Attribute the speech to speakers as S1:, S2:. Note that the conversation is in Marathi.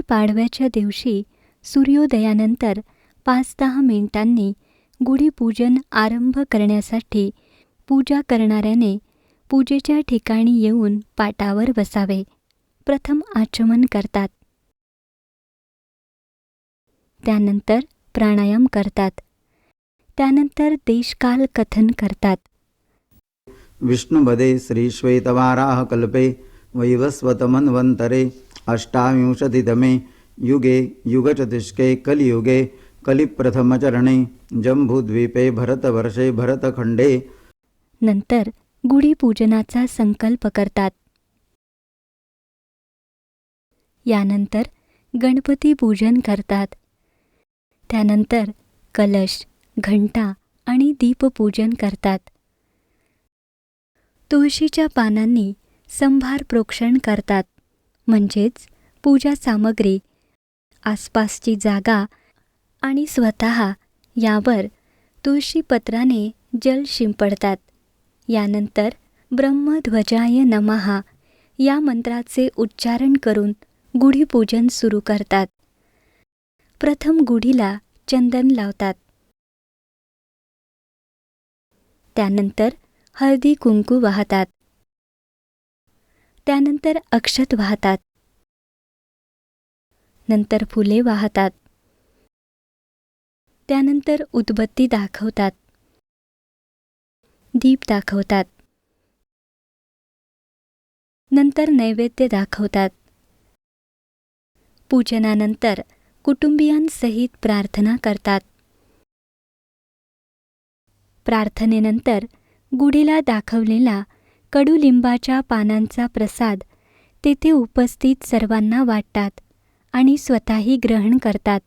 S1: पाडव्याच्या दिवशी सूर्योदयानंतर पाच दहा मिनिटांनी गुढीपूजन आरंभ करण्यासाठी पूजा करणाऱ्याने पूजेच्या ठिकाणी येऊन पाटावर बसावे. प्रथम आचमन करतात. त्यानंतर प्राणायाम करतात. त्यानंतर देशकाल कथन करतात.
S2: विष्णुपदे श्रीश्वेतवाराहकल्पे वैवस्वतमन्वन्तरे अष्टाविंशतितमे युगे युगचतुष्के कलियुगे कलिप्रथमचरणे जम्बूद्वीपे भरतवर्षे भरतखंडे
S1: नंतर गुढीपूजनाचा संकल्प करतात. यानंतर गणपती पूजन करतात. त्यानंतर कलश घंटा आणि दीपपूजन करतात. तुळशीच्या पानांनी संभार प्रोक्षण करतात. म्हणजेच पूजा सामग्री आसपासची जागा आणि स्वतः यावर तुळशीपत्राने जल शिंपडतात. यानंतर ब्रह्मध्वजाय नमहा या मंत्राचे उच्चारण करून गुढीपूजन सुरू करतात. प्रथम गुढीला चंदन लावतात. त्यानंतर हळदी कुंकू वाहतात. त्यानंतर अक्षत वाहतात. नंतर फुले वाहतात. त्यानंतर उदबत्ती दाखवतात. दीप दाखवतात. नंतर नैवेद्य दाखवतात. पूजनानंतर कुटुंबियांसहित प्रार्थना करतात. प्रार्थनेनंतर गुढीला दाखवलेला कडुलिंबाच्या पानांचा प्रसाद तेथे उपस्थित सर्वांना वाटतात आणि स्वतःही ग्रहण करतात.